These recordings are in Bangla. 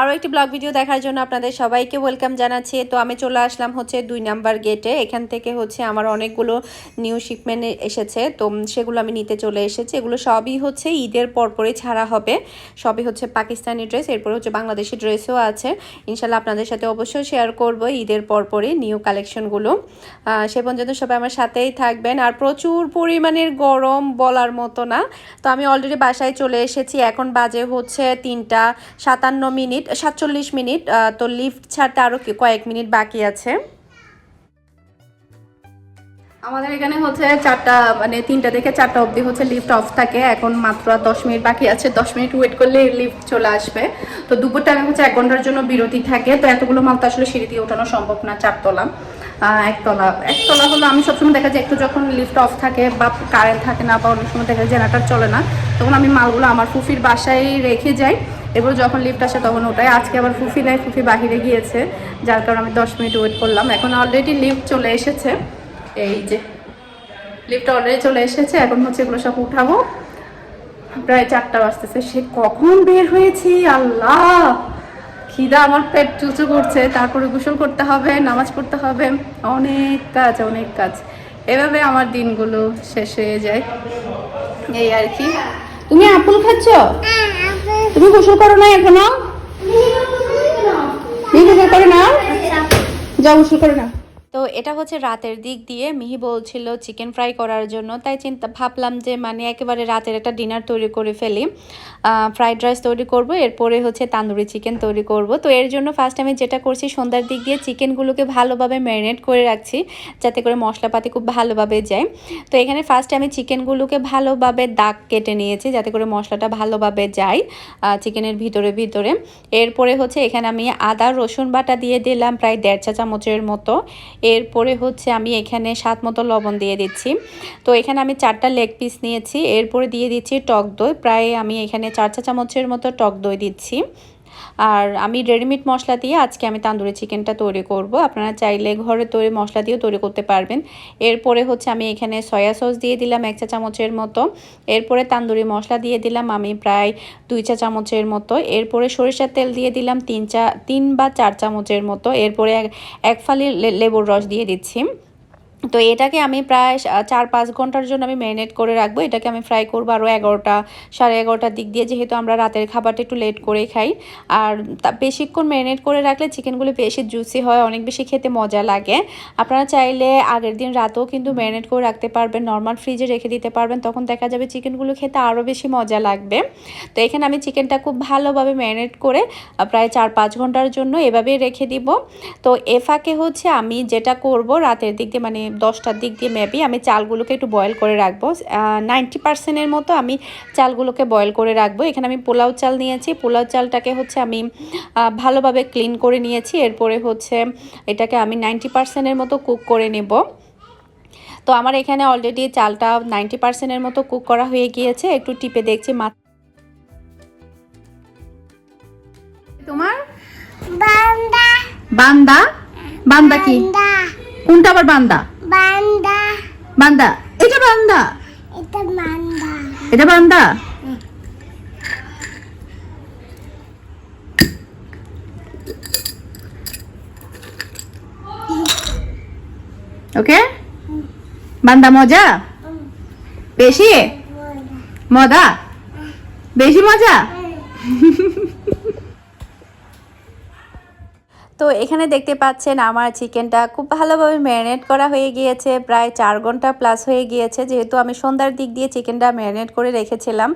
আরও একটি ব্লগ ভিডিও দেখার জন্য আপনাদের সবাইকে ওয়েলকাম জানাচ্ছি। তো আমি চলে আসলাম হচ্ছে দুই নাম্বার গেটে এখান থেকে হচ্ছে আমার অনেকগুলো নিউ শিপমেন্ট এসেছে। তো সেগুলো আমি নিতে চলে এসেছি। এগুলো সবই হচ্ছে ঈদের পরপরই ছাড়া হবে। সবই হচ্ছে পাকিস্তানি ড্রেস এরপর হচ্ছে বাংলাদেশি ড্রেসও আছে। ইনশাল্লাহ আপনাদের সাথে অবশ্যই শেয়ার করব ঈদের পরপরই নিউ কালেকশনগুলো সে পর্যন্ত সবাই আমার সাথেই থাকবেন। আর প্রচুর পরিমাণের গরম বলার মতো না। তো আমি অলরেডি বাসায় চলে এসেছি। এখন বাজে হচ্ছে তিনটা সাতান্ন মিনিট। সাতচল্লিশ মিনিট তো লিফট ছাড়তে আরও কয়েক মিনিট বাকি আছে? আমাদের এখানে হচ্ছে চারটা মানে তিনটা থেকে চারটা অবধি হচ্ছে লিফট অফ থাকে। এখন মাত্র দশ মিনিট বাকি আছে। দশ মিনিট ওয়েট করলে লিফট চলে আসবে। তো দুপুর টাইমে হচ্ছে এক ঘণ্টার জন্য বিরতি থাকে। তো এতগুলো মাল তো আসলে সিঁড়ি দিয়ে ওঠানো সম্ভব না, চারতলা। একতলা। একতলা হলো আমি সবসময় দেখা যায় একটু যখন লিফট অফ থাকে বা কারেন্ট থাকে না বা অনেক সময় দেখা যায় জেনারেটার চলে না, তখন আমি মালগুলো আমার ফুফির বাসায় রেখে যাই। এবার যখন লিফট আসে তখন ওটাই। আজকে আবার ফুফি নাই, ফুফি বাহিরে গিয়েছে, যার কারণে আমি দশ মিনিট ওয়েট করলাম। এখন অলরেডি লিফট চলে এসেছে। এই যে লিফট অলরেডি চলে এসেছে। এখন হচ্ছে এগুলো সব উঠাবো। প্রায় চারটা বাজতেছে। সে কখন বের হয়েছি? আল্লাহ! খিদা, আমার পেট চুচু করছে। তারপরে গোসল করতে হবে, নামাজ পড়তে হবে। অনেক কাজ অনেক কাজ। এভাবে আমার দিনগুলো শেষ হয়ে যায়। এই আর কি। তুমি আপেল খাচ্ছ? তুমি গোসল করো না এখনও? তুমি গোসল করো না। যা গোসল করে না তো এটা হচ্ছে রাতের দিক দিয়ে মিহি বলছিল চিকেন ফ্রাই করার জন্য, তাই চিন্তা ভাবলাম যে মানে একেবারে রাতের একটা ডিনার তৈরি করে ফেলি। ফ্রাইড রাইস তৈরি করব, এরপরে হচ্ছে তান্দুরি চিকেন তৈরি করব। তো এর জন্য ফার্স্ট আমি যেটা করছি, সন্ধ্যার দিক দিয়ে চিকেনগুলোকে ভালোভাবে ম্যারিনেট করে রাখছি, যাতে করে মশলাপাতি খুব ভালোভাবে যায়। তো এখানে ফার্স্টে আমি চিকেনগুলোকে ভালোভাবে দাগ কেটে নিয়েছি, যাতে করে মশলাটা ভালোভাবে যায় চিকেনের ভিতরে ভিতরে। এরপরে হচ্ছে এখানে আমি আদা, রসুন বাটা দিয়ে দিলাম, প্রায় দেড় চা চামচের মতো। এরপরে হচ্ছে আমি এখানে সাত মতো লবণ দিয়ে দিচ্ছি। তো এখানে আমি চারটা লেগ পিস নিয়েছি। এরপরে দিয়ে দিচ্ছি টক দই। প্রায় আমি এখানে চার চা চামচের মতো টক দই দিচ্ছি। আর আমি রেডিমেড মশলা দিয়ে আজকে আমি তান্দুরি চিকেনটা তৈরি করব। আপনারা চাইলে ঘরে তৈরি মশলা দিয়েও তৈরি করতে পারবেন। এরপরে হচ্ছে আমি এখানে সয়া সস দিয়ে দিলাম এক চা চামচের মতো। এরপরে তান্দুরি মশলা দিয়ে দিলাম আমি প্রায় দুই চা চামচের মতো। এরপরে সরিষার তেল দিয়ে দিলাম তিন চা, তিন বা চার চামচের মতো। এরপরে এক ফালি লেবুর রস দিয়ে দিচ্ছি। তো এটাকে আমি প্রায় চার পাঁচ ঘণ্টার জন্য আমি ম্যারিনেট করে রাখব। এটাকে আমি ফ্রাই করব আরও এগারোটা, সাড়ে এগারোটার দিক দিয়ে, যেহেতু আমরা রাতের খাবারটা একটু লেট করে খাই। আর তা, বেশিক্ষণ ম্যারিনেট করে রাখলে চিকেনগুলো বেশি জুসি হয়, অনেক বেশি খেতে মজা লাগে। আপনারা চাইলে আগের দিন রাতেও কিন্তু ম্যারিনেট করে রাখতে পারবেন, নর্মাল ফ্রিজে রেখে দিতে পারবেন, তখন দেখা যাবে চিকেনগুলো খেতে আরও বেশি মজা লাগবে। তো এখানে আমি চিকেনটা খুব ভালোভাবে ম্যারিনেট করে প্রায় চার পাঁচ ঘণ্টার জন্য এভাবেই রেখে দিব। তো এ হচ্ছে আমি যেটা করব রাতের দিক দিয়ে মানে দশটার দিক দিয়ে মেবি আমি চালগুলোকে একটু বয়েল করে রাখব। নাইনটি পার্সেন্টের মতো আমি চালগুলোকে বয়েল করে রাখব। এখানে আমি পোলাও চাল নিয়েছি। পোলাও চালটাকে হচ্ছে আমি ভালোভাবে ক্লিন করে নিয়েছি। এরপরে হচ্ছে এটাকে আমি নাইনটি পার্সেন্টের মতো কুক করে নেব। তো আমার এখানে অলরেডি চালটা নাইনটি পার্সেন্টের মতো কুক করা হয়ে গিয়েছে। একটু টিপে দেখছি মা তোমার? বান্দা। বান্দা? বান্দা কি? কোনটা আবার বান্দা? বান্দা। বান্দা। এটা বান্দা। এটা বান্দা। এটা বান্দা। ওকে? বান্দা মজা? বেশি? মজা। বেশি মজা? তো এখানে দেখতে পাচ্ছেন আমার চিকেনটা খুব ভালোভাবে ম্যারিনেট করা হয়ে গিয়েছে, প্রায় চার ঘণ্টা প্লাস হয়ে গিয়েছে। যেহেতু আমি সন্ধ্যার দিক দিয়ে চিকেনটা ম্যারিনেট করে রেখেছিলাম।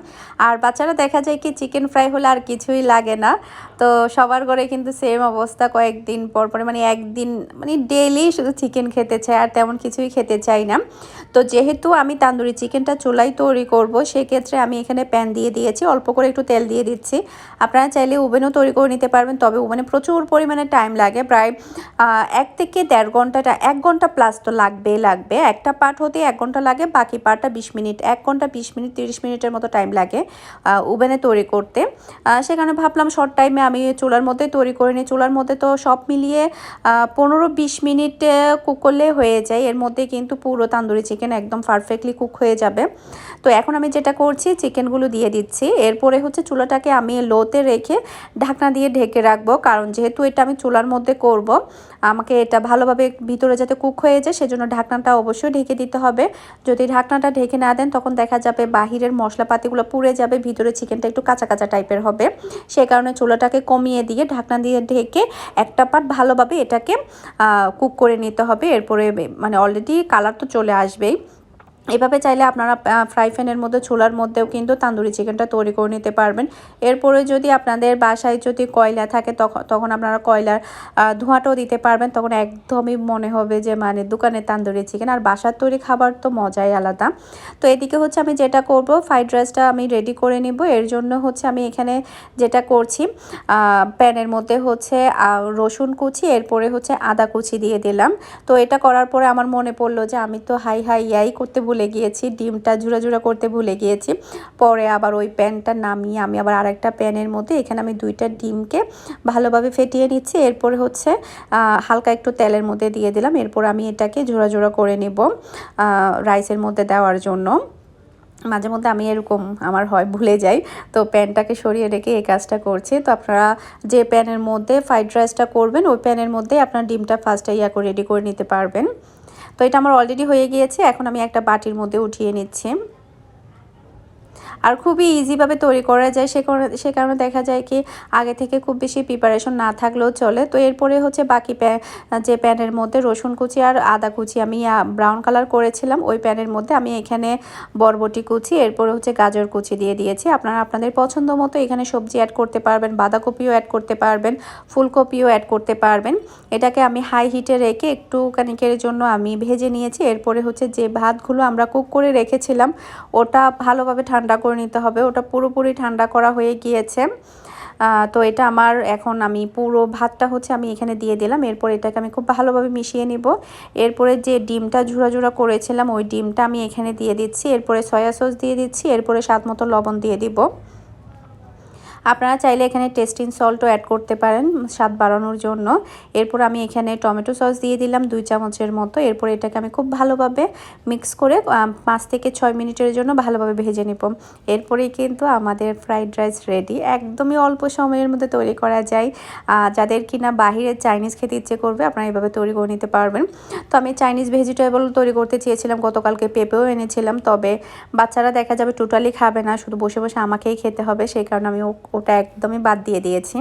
আর বাচ্চারা দেখা যায় কি চিকেন ফ্রাই হলে আর কিছুই লাগে না। তো সবার ঘরে কিন্তু সেম অবস্থা। কয়েকদিন পর পরে মানে একদিন মানে ডেইলি শুধু চিকেন খেতে চায় আর তেমন কিছুই খেতে চাই না। তো যেহেতু আমি তান্দুরি চিকেনটা চুলাই তৈরি করব, সেক্ষেত্রে আমি এখানে প্যান দিয়ে দিয়েছি। অল্প করে একটু তেল দিয়ে দিচ্ছি। আপনারা চাইলে ওভেনও তৈরি করে নিতে পারবেন, তবে ওভেনে প্রচুর পরিমাণে টাইম লাগে। প্রায় এক থেকে দেড় ঘন্টাটা, এক ঘণ্টা প্লাস তো লাগবেই লাগবে। একটা পার্ট হতে এক ঘণ্টা লাগে, বাকি পার্টটা বিশ মিনিট, এক ঘণ্টা বিশ মিনিট, তিরিশ মিনিটের মতো টাইম লাগে ওভেনে তৈরি করতে। সেখানে ভাবলাম শর্ট টাইমে আমি চুলার মধ্যে তৈরি করে নিই। চুলার মধ্যে তো সব মিলিয়ে পনেরো বিশ মিনিট কুক করলে হয়ে যায়। এর মধ্যে কিন্তু পুরো তান্দুরি চিকেন একদম পারফেক্টলি কুক হয়ে যাবে। তো এখন আমি যেটা করছি চিকেনগুলো দিয়ে দিচ্ছি। এরপরে হচ্ছে চুলাটাকে আমি লোতে রেখে ঢাকনা দিয়ে ঢেকে রাখব। কারণ যেহেতু এটা আমি চুলার মধ্যে করব। আমাকে এটা ভালোভাবে ভিতরে যাতে কুক হয়ে যায়, সেজন্য ঢাকনাটা অবশ্যই ঢেকে দিতে হবে। যদি ঢাকনাটা ঢেকে না দেন, তখন দেখা যাবে বাহিরের মশলাপাতিগুলো পুড়ে যাবে, ভিতরে চিকেনটা একটু কাঁচা কাঁচা টাইপের হবে। সে কারণে চুলাটাকে কমিয়ে দিয়ে ঢাকনা দিয়ে ঢেকে একটা পার্ট ভালোভাবে এটাকে কুক করে নিতে হবে। এরপরে মানে অলরেডি কালার তো চলে আসবেই। এভাবে চাইলে আপনারা ফ্রাই প্যানের মধ্যে ছোলার মধ্যেও কিন্তু তান্দুরি চিকেনটা তৈরি করে নিতে পারবেন। এরপরে যদি আপনাদের বাসায় যদি কয়লা থাকে তখন তখন আপনারা কয়লার ধোঁয়াটাও দিতে পারবেন। তখন একদমই মনে হবে যে মানে দোকানের তান্দুরি চিকেন আর বাসার তৈরি খাবার তো মজাই আলাদা। তো এদিকে হচ্ছে আমি যেটা করব ফ্রাইড রাইসটা আমি রেডি করে নিব। এর জন্য হচ্ছে আমি এখানে যেটা করছি প্যানের মধ্যে হচ্ছে রসুন কুচি, এরপরে হচ্ছে আদা কুচি দিয়ে দিলাম। তো এটা করার পরে আমার মনে পড়ল যে, আমি তো হাই হাই ইয়াই করতে ভুলে গিয়েছি, ডিমটা ঝুরা ঝুরা করতে ভুলে গিয়েছি। পরে আবার ওই প্যানটা নামিয়ে আমি আবার আরেকটা প্যানের মধ্যে এখানে আমি দুইটা ডিমকে ভালোভাবে ফেটিয়ে নিচ্ছি। এরপরে হচ্ছে হালকা একটু তেলের মধ্যে দিয়ে দিলাম। এরপর আমি এটাকে ঝোড়া জোড়া করে নেব রাইসের মধ্যে দেওয়ার জন্য। মাঝে মধ্যে আমি এরকম, আমার হয়, ভুলে যাই। তো প্যানটাকে সরিয়ে রেখে এই কাজটা করছি। তো আপনারা যে প্যানের মধ্যে ফ্রাইড রাইসটা করবেন, ওই প্যানের মধ্যে আপনার ডিমটা ফার্স্টে ইয়া করে রেডি করে নিতে পারবেন। তো এটা আমার অলরেডি হয়ে গিয়েছে এখন আমি একটা বাটির মধ্যে উঠিয়ে নিচ্ছি। আর খুবই ইজিভাবে তৈরি করা যায়। সে কারণে সে কারণে দেখা যায় কি, আগে থেকে খুব বেশি প্রিপারেশন না থাকলেও চলে। তো এরপরে হচ্ছে বাকি যে প্যানের মধ্যে রসুন কুচি আর আদা কুচি আমি ব্রাউন কালার করেছিলাম। ওই প্যানের মধ্যে আমি এখানে বরবটি কুচি, এরপরে হচ্ছে গাজর কুচি দিয়ে দিয়েছি। আপনারা আপনাদের পছন্দ মতো এখানে সবজি অ্যাড করতে পারবেন, বাঁধাকপিও অ্যাড করতে পারবেন, ফুলকপিও অ্যাড করতে পারবেন। এটাকে আমি হাই হিটে রেখে একটু কানিকের জন্য আমি ভেজে নিয়েছি। এরপরে হচ্ছে যে ভাতগুলো আমরা কুক করে রেখেছিলাম, ওটা ভালোভাবে ঠান্ডা করে নিতে হবে। ওটা পুরোপুরি ঠান্ডা করা হয়ে গিয়েছে। তো এটা আমার এখন আমি পুরো ভাতটা হচ্ছে আমি এখানে দিয়ে দিলাম। এরপর এটাকে আমি খুব ভালোভাবে মিশিয়ে নিব। এরপরে যে ডিমটা ঝুরা ঝুরা করেছিলাম, ওই ডিমটা আমি এখানে দিয়ে দিচ্ছি। এরপরে সয়া সস দিয়ে দিচ্ছি। এরপরে স্বাদ মতো লবণ দিয়ে দিব। আপনারা চাইলে এখানে টেস্টিং সল্টও অ্যাড করতে পারেন, স্বাদ বাড়ানোর জন্য। এরপর আমি এখানে টমেটো সস দিয়ে দিলাম দুই চামচের মতো। এরপর এটাকে আমি খুব ভালোভাবে মিক্স করে পাঁচ থেকে ছয় মিনিটের জন্য ভালোভাবে ভেজে নিব। এরপরেই কিন্তু আমাদের ফ্রাইড রাইস রেডি একদমই অল্প সময়ের মধ্যে তৈরি করা যায়। যাদের কিনা বাহিরে চাইনিজ খেতে ইচ্ছে করবে, আপনারা এভাবে তৈরি করে নিতে পারবেন। তো আমি চাইনিজ ভেজিটেবল তৈরি করতে চেয়েছিলাম, গতকালকে পেঁপেও এনেছিলাম। তবে বাচ্চারা দেখা যাবে টোটালি খাবে না, শুধু বসে বসে আমাকেই খেতে হবে, সেই কারণে আমি ওটা একদমই বাদ দিয়ে দিয়েছি।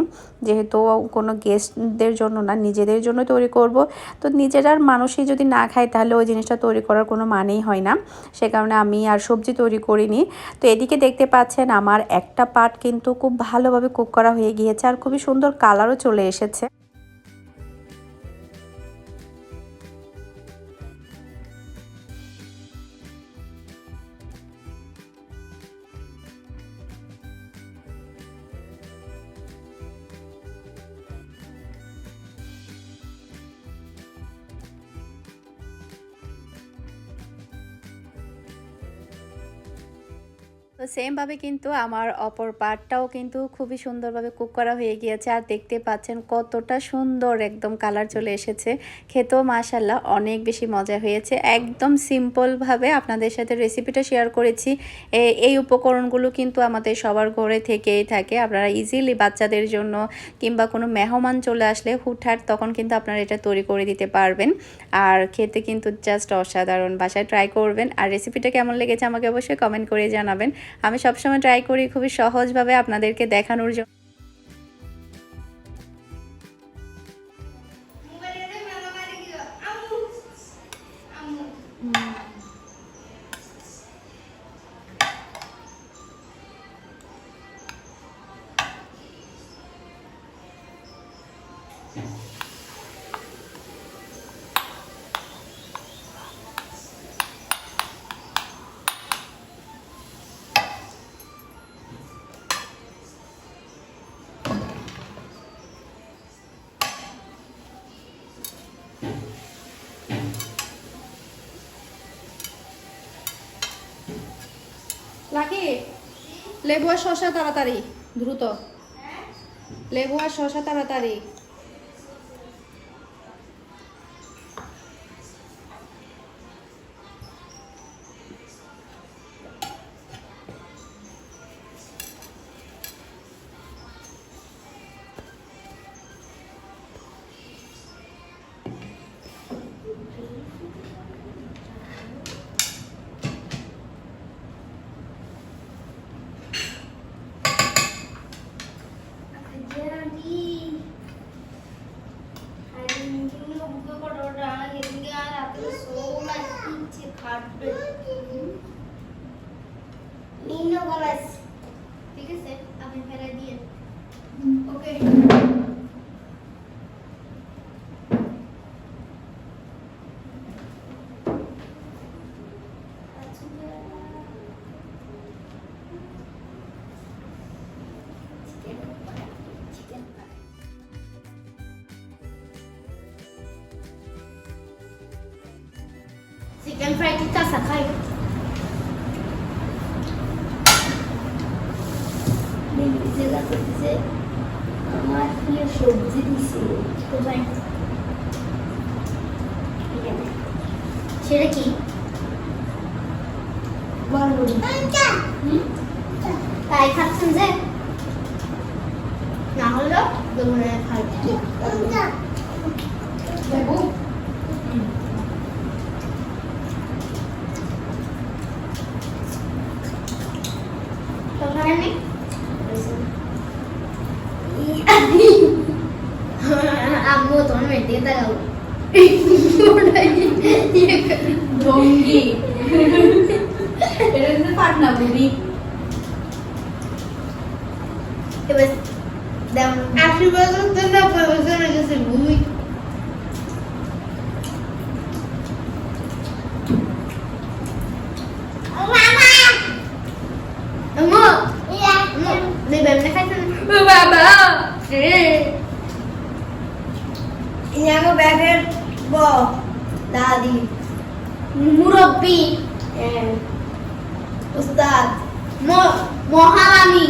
যেহেতু কোনো গেস্টদের জন্য না, নিজেদের জন্য তৈরি করব। তো নিজেরার মানুষই যদি না খায়, তাহলে ওই জিনিসটা তৈরি করার কোনো মানেই হয় না। সে কারণে আমি আর সবজি তৈরি করিনি। তো এদিকে দেখতে পাচ্ছেন, আমার একটা পার্ট কিন্তু খুব ভালোভাবে কুক করা হয়ে গিয়েছে আর খুবই সুন্দর কালারও চলে এসেছে। তো সেমভাবে কিন্তু আমার অপর পার্টটাও কিন্তু খুবই সুন্দরভাবে কুক করা হয়ে গিয়েছে। আর দেখতে পাচ্ছেন কতটা সুন্দর একদম কালার চলে এসেছে। খেতেও মাশাল্লাহ অনেক বেশি মজা হয়েছে। একদম সিম্পলভাবে আপনাদের সাথে রেসিপিটা শেয়ার করেছি। এই উপকরণগুলো কিন্তু আমাদের সবার ঘরে থেকেই থাকে। আপনারা ইজিলি বাচ্চাদের জন্য কিংবা কোনো মেহমান চলে আসলে হুটহাট তখন কিন্তু আপনারা এটা তৈরি করে দিতে পারবেন। আর খেতে কিন্তু জাস্ট অসাধারণ। বাসায় ট্রাই করবেন। আর রেসিপিটা কেমন লেগেছে আমাকে অবশ্যই কমেন্ট করে জানাবেন। আমি সবসময় ট্রাই করি খুবই সহজভাবে আপনাদেরকে দেখানোর জন্য। লাকি লেবু আর শসা তাড়াতাড়ি দ্রুত। লেবু আর শসা তাড়াতাড়ি। চিকেন ফ্রাই কি চাষা খাই জেলা করতেছে আমার প্রিয় সবজি দিছে কোথায় সেটা কি তাই খাচ্ছেন যে না হলো দুপুরে খাই নেই আম্মু তোমার মেয়ের দিকে তাকাবো জঙ্গি এটা পাটনা বুড়ি এবার যেমন আশি বছর তো বছর হয়ে গেছে মামা আম্মু ইয়া আম্মু দেবে এমনি খাইছেন বাবা ইয়াগো ব্যাগের ব দাদি মুরব্বি উস্তাদ মহারানী।